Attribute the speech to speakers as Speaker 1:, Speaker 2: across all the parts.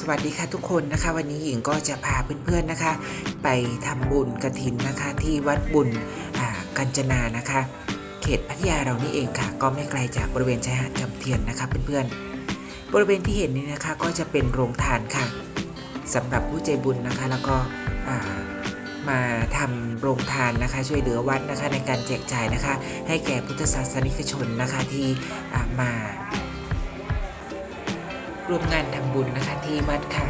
Speaker 1: สวัสดีค่ะทุกคนนะคะ วันนี้หญิงก็จะพาเพื่อนๆนะคะ ไปทำบุญกระถินนะคะ ที่วัดบุญกัญจนานะคะ เขตพัทยาเรานี่เองค่ะ ก็ไม่ไกลจากบริเวณชายหาดจำเทียนนะคะเพื่อนๆบริเวณที่เห็นนี้นะคะก็จะเป็นโรงทานค่ะสำหรับผู้ใจบุญนะคะ แล้วก็มาทำโรงทานนะคะ ช่วยเหลือวัดนะคะในการแจกจ่ายนะคะ ให้แก่พุทธศาสนิกชนนะคะที่มา ร่วมงานทำบุญนะคะที่วัดค่ะ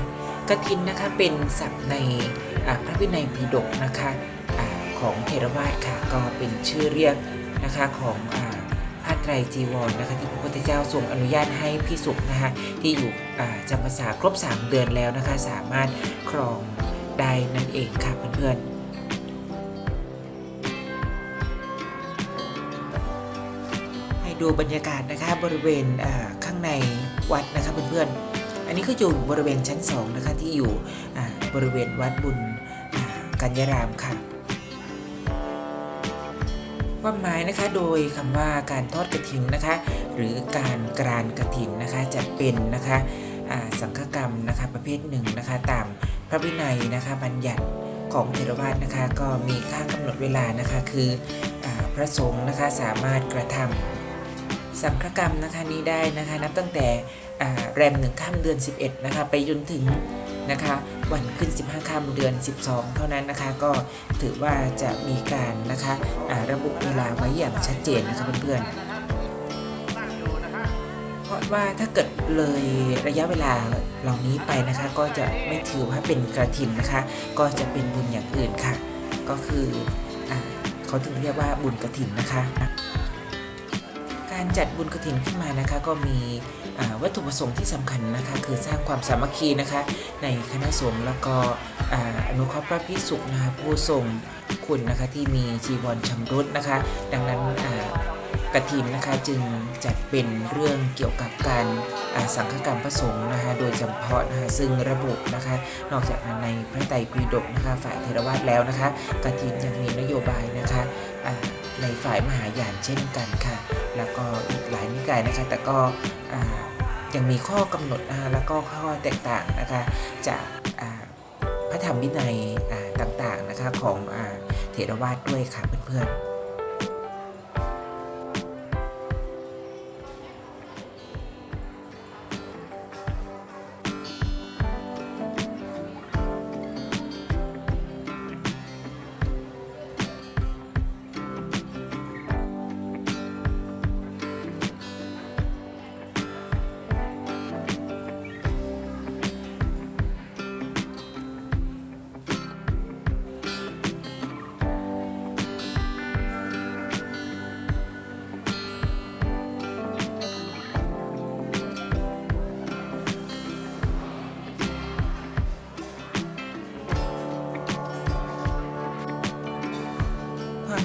Speaker 1: กฐินนะคะเป็นศัพท์ในพระวินัยปิฎกนะคะอาของเทรวาสค่ะก็เป็นชื่อเรียกนะคะของอาผ้าไตรจีวรนะคะที่พระพุทธเจ้าทรงอนุญาตให้พิสุนะคะที่อยู่จำพรรษาครบ 3 เดือนแล้วนะคะสามารถครองได้นั่นเองค่ะเพื่อนๆ ดูบรรยากาศนะคะบริเวณข้างในวัดนะคะเพื่อนๆ อันนี้ก็อยู่บริเวณชั้น2นะคะที่อยู่บริเวณวัดบุญกัญญารามค่ะความหมายนะคะโดยคำว่าการทอดกระถินนะคะ หรือการกรานกระถินนะคะจะเป็นนะคะสังฆกรรมนะคะประเภทหนึ่งนะคะตามพระวินัยนะคะบัญญัติของเทรวาสนะคะก็มีข้างกำหนดเวลานะคะคืออพระสงฆ์นะคะสามารถกระทำ สังฆกรรมนะคะนี้ได้นะคะนับตั้งแต่แรมหนึ่งข้ามเดือน 11นะคะไปจนถึงนะคะวันขึ้น 15ข้ามเดือน 12 เท่านั้นนะคะก็ถือว่าจะมีการนะคะอ่าระบุเวลาไว้อย่างชัดเจนนะคะเพื่อนๆเพราะว่าถ้าเกิดเลยระยะเวลาเหล่านี้ไปนะคะก็จะไม่ถือว่าเป็นกระถินนะคะ ก็จะเป็นบุญอย่างอื่นค่ะ ก็คืออเขาถึงเรียกว่าบุญกระถินนะคะ การจัดบุญกฐินขึ้นมานะคะก็มีวัตถุประสงค์ที่สำคัญนะคะคือสร้างความสามัคคีนะคะในคณะสงฆ์แล้วก็อนุเคราะห์พระพิสุนะคะผู้ทรงคุณนะคะที่มีจีวรชำรุดนะคะ ดังนั้นอ่ากฐินนะคะจึงจัดเป็นเรื่องเกี่ยวกับการสังฆกรรมพระสงฆ์นะคะโดยเฉพาะนะคะซึ่งระบุนะคะ นอกจากนั้นในพระไตรปิฎกนะคะฝ่ายเทรวาสแล้วนะคะกฐินยังมีนโยบายนะคะในฝ่ายมหายานเช่นกันค่ะ นิกายนะคะแต่ก็ยังมีข้อกำหนดนะคะแล้วก็ข้อแตกต่างนะคะจากพระธรรมวินัยต่างๆนะคะของอเถรวาทด้วยค่ะเพื่อนๆ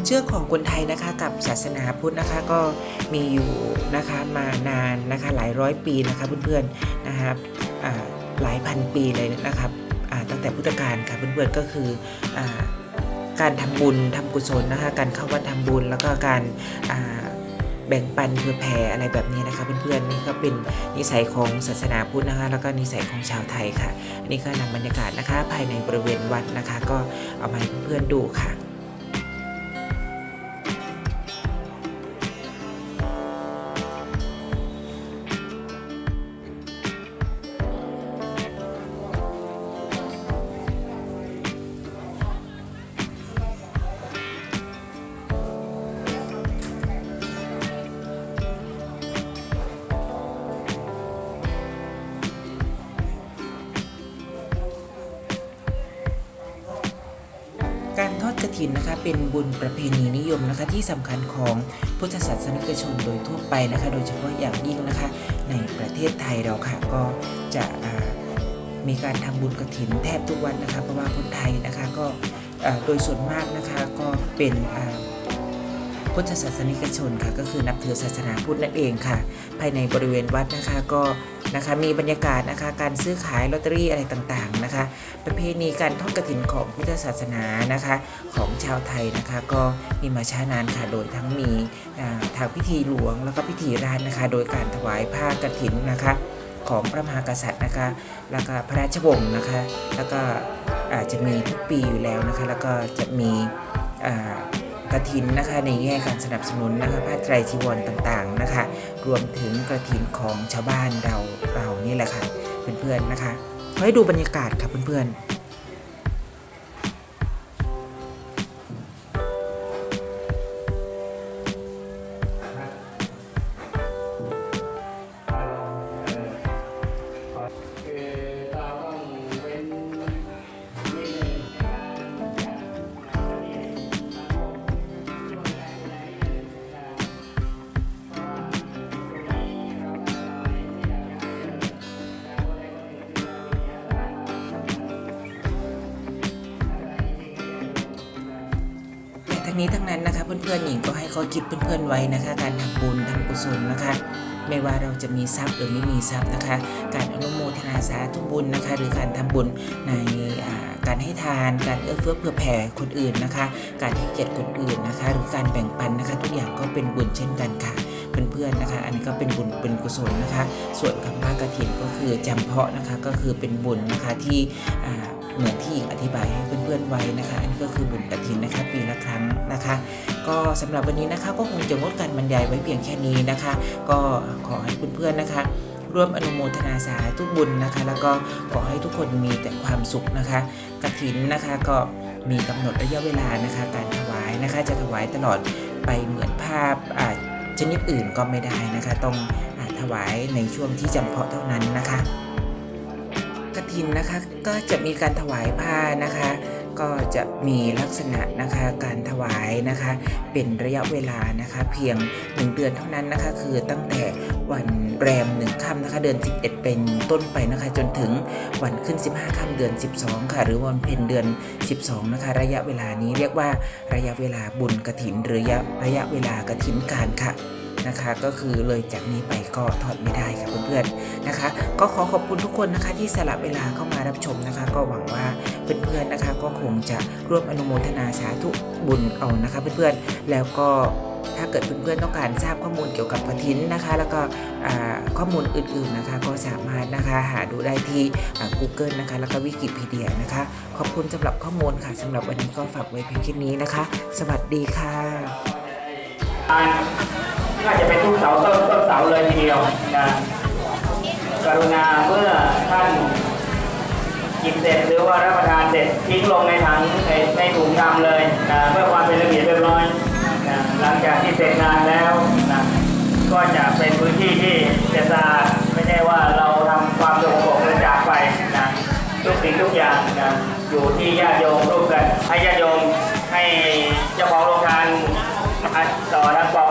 Speaker 1: ชื่อของคนไทยนะคะกับศาสนาพุทธนะคะก็มีอยู่นะคะมานานนะคะหลายร้อยปีนะคะเพื่อนๆนะครับหลายพันปีเลยนะครับตั้งแต่พุทธกาลค่ะเพื่อนๆก็คืออการทำบุญทำกุศลนะคะการเข้าวัดทำบุญแล้วก็การแบ่งปันเพื่อแผ่อะไรแบบนี้นะคะเพื่อนๆนี่ก็เป็นนิสัยของศาสนาพุทธนะคะ แล้วก็นิสัยของชาวไทยค่ะ อันนี้ก็นำบรรยากาศนะคะ ภายในบริเวณวัดนะคะ ก็เอามาให้เพื่อนๆดูค่ะ กระถินนะคะเป็นบุญประเพณีนิยมนะคะที่สำคัญของพุทธศาสนิกชนโดยทั่วไปนะคะ โดยเฉพาะอย่างยิ่งนะคะในประเทศไทยเราค่ะก็จะมีการทำบุญกระถินแทบทุกวันนะคะเพราะว่าคนไทยนะคะก็โดยส่วนมากนะคะก็เป็น พุทธศาสนิกชนค่ะก็คือนับถือศาสนาพุทธนั่นเองค่ะ ภายในบริเวณวัดนะคะก็นะคะมีบรรยากาศนะคะการซื้อขายลอตเตอรี่อะไรต่างๆนะคะ ประเพณีการทอดกฐินของพุทธศาสนานะคะของชาวไทยนะคะ ก็มีมาช้านานค่ะโดยทั้งมีทางพิธีหลวงแล้วก็พิธีราชนะคะ โดยการถวายผ้ากฐินนะคะของพระมหากษัตริย์นะคะ แล้วก็พระราชวงศ์นะคะ แล้วก็อาจจะมีทุกปีอยู่แล้วนะคะ แล้วก็จะมีอ่า กระถินนะคะในแง่การสนับสนุนนะคะผ้าไตรจีวรต่างๆนะคะ รวมถึงกระถินของชาวบ้านเราเรานี่แหละค่ะเพื่อนๆนะคะให้ดูบรรยากาศค่ะเพื่อนๆ
Speaker 2: นี้ทั้งนั้
Speaker 1: นนะคะ เพื่อนๆหญิงก็ให้เขาคิดเพื่อนๆไว้นะคะ การทำบุญทำกุศลนะคะ ไม่ว่าเราจะมีทรัพย์หรือไม่มีทรัพย์นะคะ การอนุโมทนาสาธุบุญนะคะ หรือการทำบุญในการให้ทาน การเอื้อเฟื้อเผื่อแผ่คนอื่นนะคะ การให้เกียรติคนอื่นนะคะ หรือการแบ่งปันนะคะ ทุกอย่างก็เป็นบุญเช่นกันค่ะเพื่อนๆนะคะ อันนี้ก็เป็นบุญเป็นกุศลนะคะ ส่วนคำว่ากฐินก็คือจำเพาะนะคะก็คือเป็นบุญนะคะที่ เหมือนที่หญิงอธิบายให้เพื่อนๆไว้นะคะ อันนี้ก็คือบุญกฐินนะคะปีละครั้งนะคะ ก็สำหรับวันนี้นะคะก็คงจะงดการบรรยายไว้เพียงแค่นี้นะคะ ก็ขอให้เพื่อนๆนะคะร่วมอนุโมทนาสาธุบุญนะคะ แล้วก็ขอให้ทุกคนมีแต่ความสุขนะคะกฐินนะคะก็มีกำหนดระยะเวลานะคะ การถวายนะคะจะถวายตลอดไปเหมือนภาพอ่าชนิดอื่นก็ไม่ได้นะคะ ต้องอถวายในช่วงที่จำเพาะเท่านั้นนะคะ กฐินนะคะ ก็จะมีการถวายผ้านะคะ ก็จะมีลักษณะนะคะการถวายนะคะ เป็นระยะเวลานะคะ เพียง 1 เดือนเท่านั้นนะคะ คือตั้งแต่วันแรมหนึ่งค่ำนะคะ เดือน 11 เป็นต้นไปนะคะ จนถึงวันขึ้น 15ค่ำเดือน 12 ค่ะ หรือวันเพ็ญเดือน 12 นะคะ ระยะเวลานี้เรียกว่าระยะเวลาบุญกระถินหรือระยะระยะเวลากระถินการค่ะ นะคะ ก็คือเลยจากนี้ไปก็ถอดไม่ได้ค่ะเพื่อนๆนะคะ ก็ขอขอบคุณทุกคนนะคะที่สละเวลาเข้ามารับชมนะคะ ก็หวังว่าเพื่อนๆนะคะ ก็คงจะร่วมอนุโมทนาสาธุบุญเอานะคะเพื่อนๆแล้วก็ถ้าเกิดเพื่อนๆต้องการทราบข้อมูลเกี่ยวกับกระถินนะคะ แล้วก็ข้อมูลอื่นๆนะคะ ก็สามารถนะคะหาดูได้ที่ Google นะคะ แล้วก็วิกิพีเดียนะคะ ขอบคุณสำหรับข้อมูลค่ะสำหรับวันนี้ก็ฝากไว้เพียงแค่นี้นะคะ สวัสดีค่ะ
Speaker 2: น่าจะเป็นทุกเสาต้นต้นเสาเลยทีเดียวนะกรุณาเมื่อท่านกินเสร็จหรือว่ารับประทานเสร็จทิ้งลงในถังในในถุงดำเลยนะเพื่อความเป็นระเบียบเรียบร้อยนะหลังจากที่เสร็จงานแล้วนะก็จะเป็นพื้นที่ที่จะสะอาดไม่ใช่ว่าเราทำความสกปรกกระจากไปนะทุกสิ่งทุกอย่างนะอยู่ที่ญาติโยมร่วมกันให้ญาติโยมให้เจ้าของโรงทานต่อทางกอ